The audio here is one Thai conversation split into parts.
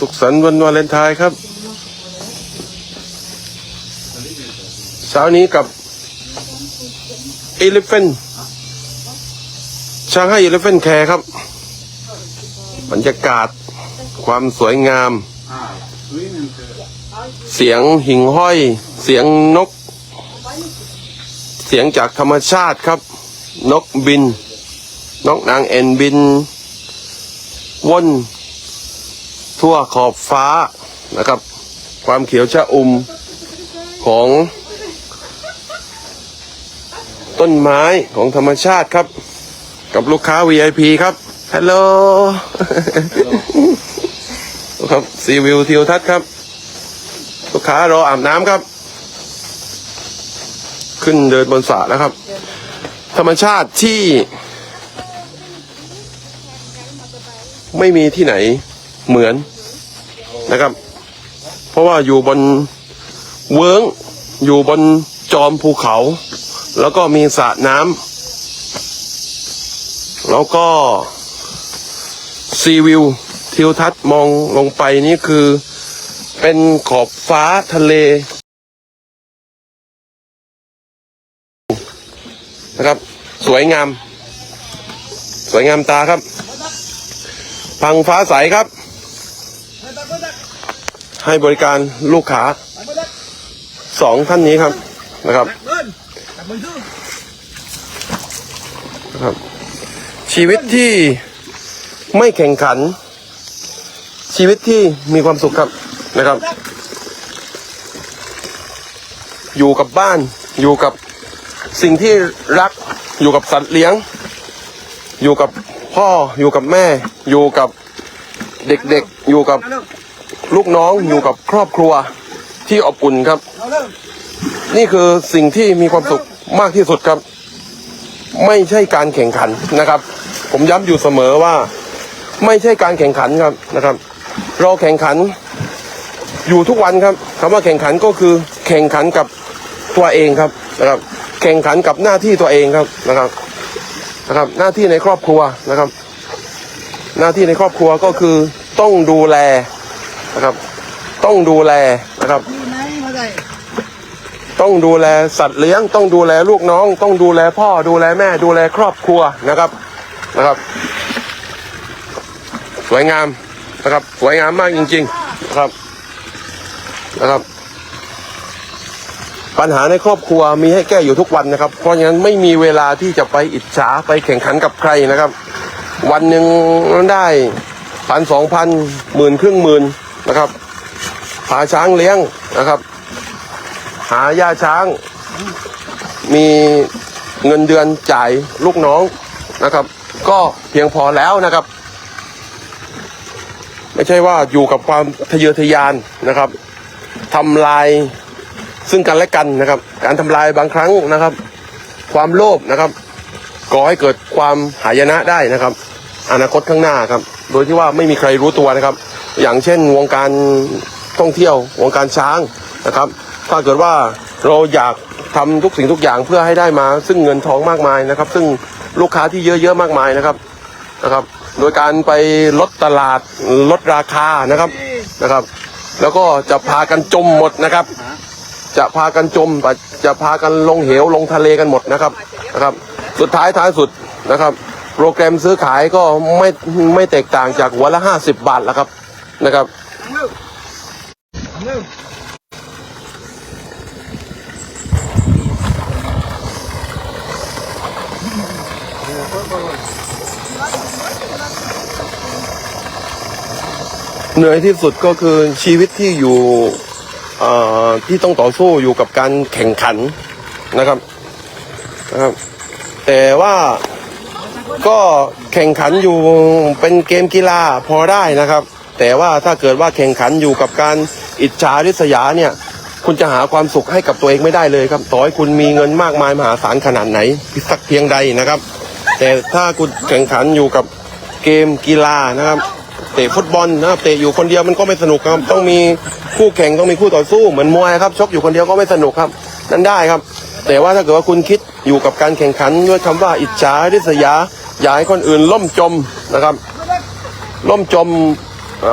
สุขสันต์วันวาเลนไทน์ครับเช้านี้กับ e l e p h a n t ช้างให้ e l e p h a n t Care ครับ บรรยากาศความสวยงาม เสียงหิ่งห้อย เสียงนก เสียงจากธรรมชาติครับ นกบิน นกนางเอ็นบินว่น ทั่วขอบฟ้านะครับ ความเขียวชะอุ่มของ ต้นไม้ของธรรมชาติครับ กับลูกค้า VIP ครับฮัลโหลครับซีวิวทิวทัศน์ครับ ลูกค้ารออาบน้ำครับ ขึ้นเดินบนสระแล้วครับ ธรรมชาติที่ ไม่มีที่ไหน เหมือนนะครับ เพราะว่าอยู่บนเวิ้งอยู่บนจอมภูเขา แล้วก็มีสระน้ำแล้วก็ซีวิวทิวทัศน์มองลงไปนี่คือเป็นขอบฟ้าทะเลนะครับ สวยงาม สวยงามตาครับ พังฟ้าใสครับ ให้บริการลูกค้าสองท่านนี้ครับนะครับนะครับ ชีวิตที่ไม่แข่งขัน ชีวิตที่มีความสุขครับนะครับ อยู่กับบ้านอยู่กับสิ่งที่รักอยู่กับสัตว์เลี้ยง อยู่กับพ่ออยู่กับแม่ อยู่กับเด็ก อยู่กับลูกน้องอยู่กับครอบครัวที่อบอุ่นครับ นี่คือสิ่งที่มีความสุขมากที่สุดครับ ไม่ใช่การแข่งขันนะครับ ผมย้ำอยู่เสมอว่า ไม่ใช่การแข่งขันครับนะครับ เราแข่งขันอยู่ทุกวันครับคำว่าแข่งขันก็คือแข่งขันกับตัวเองครับนะครับ แข่งขันกับหน้าที่ตัวเองครับนะครับนะครับ หน้าที่ในครอบครัวนะครับ หน้าที่ในครอบครัวก็คือ ต้องดูแลนะครับ ต้องดูแลนะครับ ต้องดูแลสัตว์เลี้ยง ต้องดูแลลูกน้อง ต้องดูแลพ่อ ดูแลแม่ ดูแลครอบครัวนะครับนะครับ สวยงามนะครับ สวยงามมากจริง ๆ นะครับนะครับ ปัญหาในครอบครัวมีให้แก้อยู่ทุกวันนะครับ เพราะฉะนั้นไม่มีเวลาที่จะไปอิจฉาไปแข่งขันกับใครนะครับ วันหนึ่งได้ พันสองพันหมื่นครึ่งหมื่นนะครับพาช้างเลี้ยงนะครับ หายาช้าง มีเงินเดือนจ่ายลูกน้องนะครับ ก็เพียงพอแล้วนะครับ ไม่ใช่ว่าอยู่กับความทะเยอทะยานนะครับทำลายซึ่งกันและกันนะครับ การทำลายบางครั้งนะครับ ความโลภนะครับก่อให้เกิดความหายนะได้นะครับ อนาคตข้างหน้าครับ โดยที่ว่าไม่มีใครรู้ตัวนะครับ อย่างเช่นวงการท่องเที่ยววงการช้างนะครับ ถ้าเกิดว่าเราอยากทำทุกสิ่งทุกอย่างเพื่อให้ได้มา ซึ่งเงินทองมากมายนะครับ ซึ่งลูกค้าที่เยอะๆมากมายนะครับนะครับ โดยการไปลดตลาดลดราคานะครับนะครับ แล้วก็จะพากันจมหมดนะครับ จะพากันจมจะพากันลงเหวลงทะเลกันหมดนะครับนะครับ สุดท้ายท้ายสุดนะครับ โปรแกรมซื้อขายก็ไม่ไม่แตกต่างจากหัวละห้าสิบบาทแล้วครับนะครับเหนื่อยที่สุดก็คือชีวิตที่อยู่อ่อที่ต้องต่อสู้อยู่กับการแข่งขันนะครับนะครับ แต่ว่า ก็แข่งขันอยู่เป็นเกมกีฬาพอได้นะครับ แต่ว่าถ้าเกิดว่าแข่งขันอยู่กับการอิจฉาริษยาเนี่ย คุณจะหาความสุขให้กับตัวเองไม่ได้เลยครับต่อให้คุณมีเงินมากมายมหาศาลขนาดไหนสักเพียงใดนะครับ แต่ถ้าคุณแข่งขันอยู่กับเกมกีฬานะครับเตะฟุตบอลนะครับเตะอยู่คนเดียวมันก็ไม่สนุกครับต้องมีคู่แข่งต้องมีคู่ต่อสู้เหมือนมวยครับชกอยู่คนเดียวก็ไม่สนุกครับ นั่นได้ครับ แต่ว่าถ้าเกิดว่าคุณคิดอยู่กับการแข่งขันด้วยคำว่าอิจฉาริษยา อย่าให้คนอื่นล่มจมนะครับ ล่มจมเ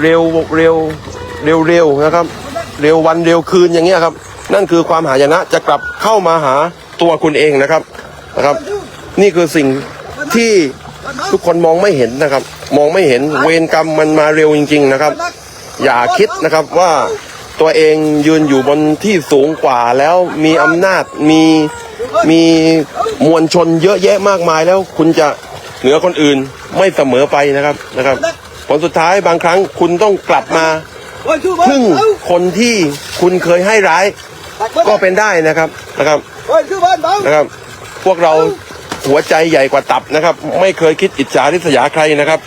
เร็วเร็วเร็วเร็วนะครับ เร็ววันเร็วคืนอย่างเงี้ยครับ นั่นคือความหายนะจะกลับเข้ามาหาตัวคุณเองนะครับนะครับ นี่คือสิ่งที่ทุกคนมองไม่เห็นนะครับ มองไม่เห็นเวรกรรมมันมาเร็วจริง ๆนะครับ อย่าคิดนะครับว่าตัวเองยืนอยู่บนที่สูงกว่าแล้วมีอำนาจมี มีมวลชนเยอะแยะมากมายแล้วคุณจะเหนือคนอื่นไม่เสมอไปนะครับนะครับ ผลสุดท้ายบางครั้งคุณต้องกลับมาพึ่งคนที่คุณเคยให้ร้าย ก็เป็นได้นะครับนะครับนะครับ พวกเราหัวใจใหญ่กว่าตับนะครับ ไม่เคยคิดอิจฉาริษยาใครนะครับ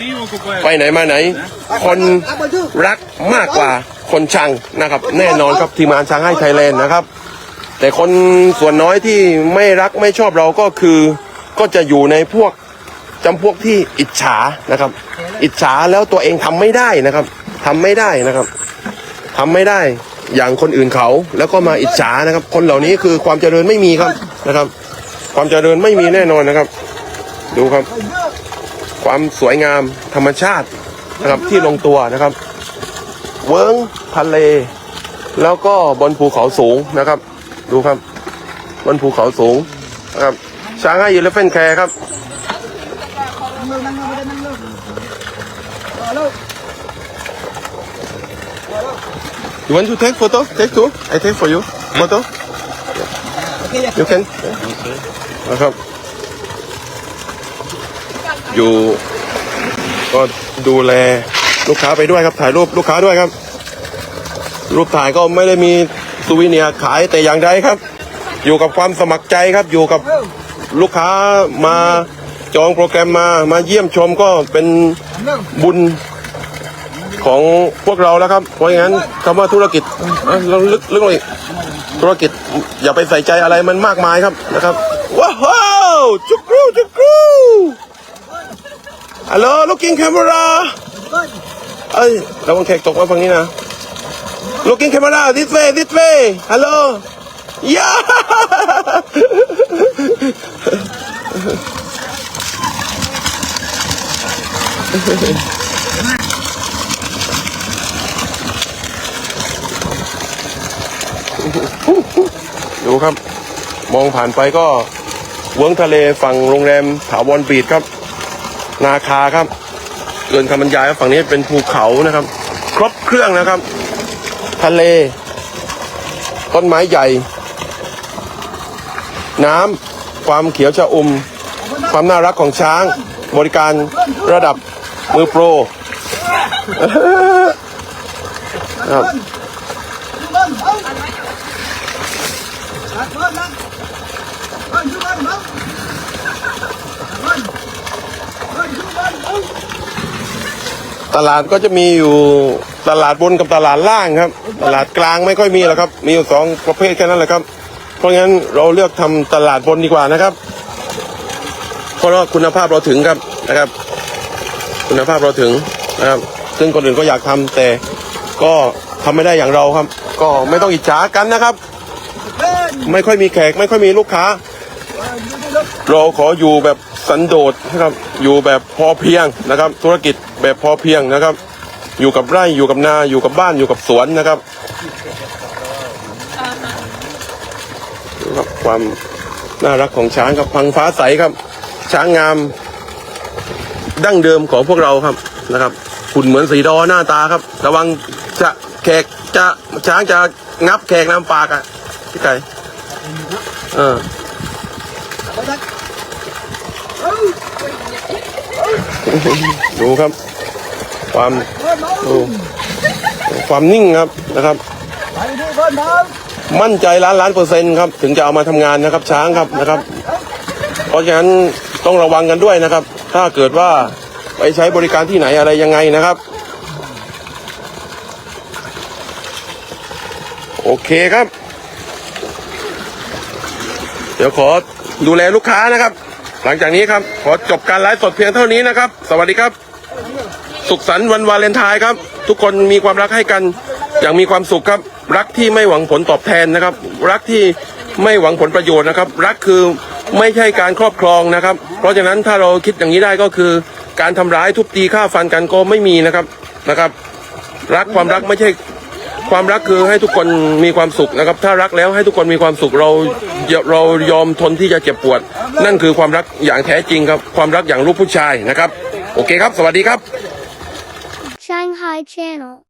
ไปไหนมาไหน คนรักมากกว่าคนชังนะครับ แน่นอนครับทีมงานช้างให้ไทยแลนด์นะครับ แต่คนส่วนน้อยที่ไม่รักไม่ชอบเราก็คือก็จะอยู่ในพวกจำพวกที่อิจฉานะครับ อิจฉาแล้วตัวเองทำไม่ได้นะครับทำไม่ได้นะครับทำไม่ได้อย่างคนอื่นเขาแล้วก็มาอิจฉานะครับ คนเหล่านี้คือความเจริญไม่มีครับนะครับ ความเจริญไม่มีแน่นอนนะครับ ดูครับ ความสวยงามธรรมชาตินะครับที่ลงตัวนะครับ เวิ้งทะเล แล้วก็บนภูเขาสูงนะครับ ดูครับ บนภูเขาสูงนะครับ ช้างให้ยูเลฟเฟนแคร์ครับ You want to take photo? Take two. I take for you. Photo. You can. นะครับ อยู่ก็ดูแลลูกค้าไปด้วยครับถ่ายรูปลูกค้าด้วยครับ รูปถ่ายก็ไม่ได้มี ซูวิเนียขายแต่อย่างใดครับ อยู่กับความสมัครใจครับอยู่กับลูกค้ามาจองโปรแกรมมามาเยี่ยมชมก็เป็นบุญของพวกเราแล้วครับ เพราะงั้นคำว่าธุรกิจเราลึกลึกลงอีกธุรกิจอย่าไปใส่ใจอะไรมันมากมายครับนะครับว้าวจุกรูจุกรูฮัลโหล looking camera เอ้ยระวังแขกตกมาฝั่งนี้นะ looking camera this way this way hello yeah ดูครับ มองผ่านไปก็เวิ้งทะเลฝั่งโรงแรมถาวรบีดครับ นาคาครับเกินคำบรรยายครับฝั่งนี้เป็นภูเขานะครับ ครบเครื่องนะครับ ทะเล ต้นไม้ใหญ่ น้ำความเขียวชะอุ่ม ความน่ารักของช้าง บริการระดับมือโปรครับตลาดก็จะมีอยู่ ตลาดบนกับตลาดล่างครับ ตลาดกลางไม่ค่อยมีหรอกครับ มีอยู่สองประเภทแค่นั้นแหละครับ เพราะงั้นเราเลือกทำตลาดบนดีกว่านะครับ เพราะว่าคุณภาพเราถึงครับนะครับ คุณภาพเราถึงนะครับ ซึ่งคนอื่นก็อยากทำแต่ก็ทำไม่ได้อย่างเราครับ ก็ไม่ต้องอิจฉากันนะครับ ไม่ค่อยมีแขก ไม่ค่อยมีลูกค้า เราขออยู่แบบสันโดษนะครับ อยู่แบบพอเพียงนะครับ ธุรกิจแบบพอเพียงนะครับ อยู่กับไร่อยู่กับนาอยู่กับบ้านอยู่กับสวนนะครับครับความน่ารักของช้างครับพังฟ้าใสครับ ช้างงาม ดั้งเดิมของพวกเราครับนะครับหุ่นเหมือนสีดอหน้าตาครับ ระวังจะแขกจะช้างจะงับแขกน้ำปากอะพี่ไก่เออดูครับ ความดูความนิ่งครับนะครับ มั่นใจล้านล้านเปอร์เซ็นต์ครับถึงจะเอามาทำงานนะครับ ช้างครับนะครับ เพราะฉะนั้นต้องระวังกันด้วยนะครับ ถ้าเกิดว่าไปใช้บริการที่ไหนอะไรยังไงนะครับ โอเคครับ เดี๋ยวขอดูแลลูกค้านะครับ หลังจากนี้ครับ ขอจบการไลฟ์สดเพียงเท่านี้นะครับ สวัสดีครับ สุขสันต์วันวาเลนไทน์ครับ ทุกคนมีความรักให้กัน อย่างมีความสุขครับ รักที่ไม่หวังผลตอบแทนนะครับ รักที่ไม่หวังผลประโยชน์นะครับ รักคือไม่ใช่การครอบครองนะครับ เพราะฉะนั้นถ้าเราคิดอย่างนี้ได้ก็คือ การทำร้ายทุบตีฆ่าฟันกันก็ไม่มีนะครับนะครับ รักความรักไม่ใช่ความรักคือให้ทุกคนมีความสุขนะครับ ถ้ารักแล้วให้ทุกคนมีความสุขเราเรายอมทนที่จะเจ็บปวด นั่นคือความรักอย่างแท้จริงครับ ความรักอย่างลูกผู้ชายนะครับ โอเคครับ สวัสดีครับ my channel.